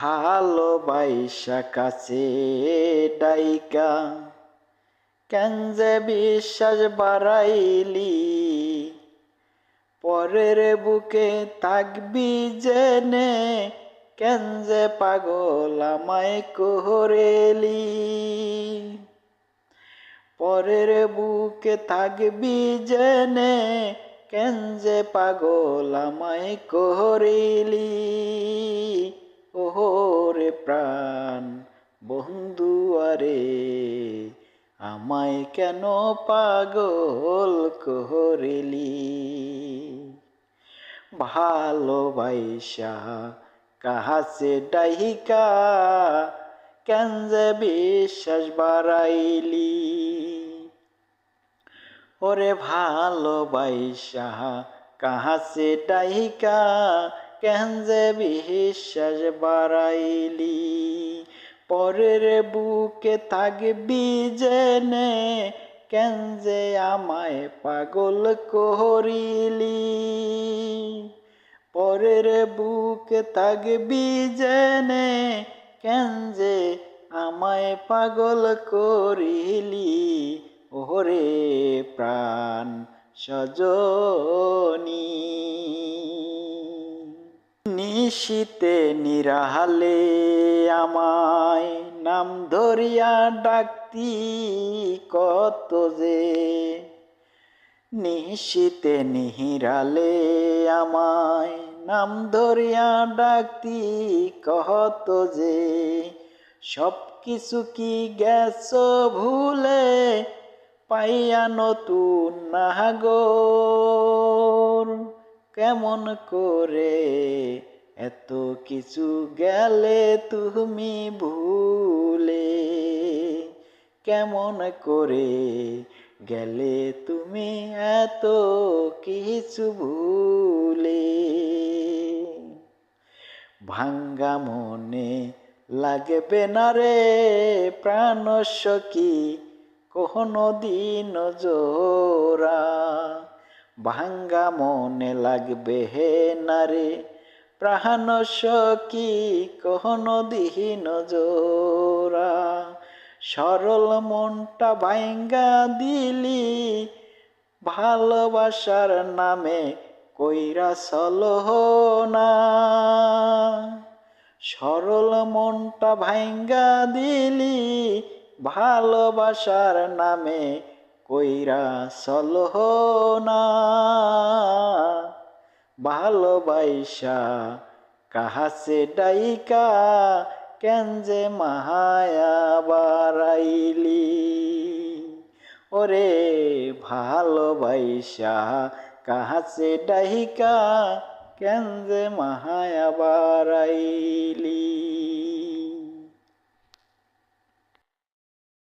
ভালোবাইসা কাছে ডাইকা, কেন যে বিশ্বাস বাড়াইলি? পরের বুকে থাকবি জেনে, কেন যে পাগল আমায় কোহরেলি? পরের বুকে থাকবি জেনে, কেন যে পাগল আমায় কোহরেলি? ওহরে প্রাণ, বন্ধু, আরে আমায় কেন পাগল কোহরেলি ভালোবাইসা কাহাসে ডাইকা, কেন যে বিশ্বাস বাড়াইলি? ওরে ভালোবাইসা কাহাসে ডাইকা যে বিশ্বাস বাড়াইলি? পরের বুকে থাকবি জেনে যে আমায় পাগল করিলি? পরের বুকে থাকবি জেনে যে আমায় পাগল করিলি? ওরে প্রাণ সজনী। নিশীতে নিরাহালে আমায় নাম ধরিয়া ডাকতি কত যে। নিশীতে নিহিরালে আমায় নাম ধরিয়া ডাকতি কত যে। সব কিছু কি গেছ ভুলে? পাইয়া নতুন নাগর। কেমন করে এত কিছু গেলে তুমি ভুলে কেমন করে গেলে তুমি এত কিছু ভুলে? ভাঙ্গা মনে লাগবে না রে প্রাণ সখী, কখনো দিন জোরা ভাঙ্গা মনে লাগবে হে নারে প্রাণ সখী কখনো দিন জোরা সরল মনটা ভাঙ্গা দিলি, ভালোবাসার নামে কইরা না। সরল মনটা ভাঙ্গা দিলি, ভালোবাসার নামে কইরা না। ভালোবাইসা কাহাসে ডাইকা, কেন যে মাহায়া বারাইলি ওরে ভালোবাইসা কাহাসে ডাইকা, কেন যে মাহায়া বারাইলি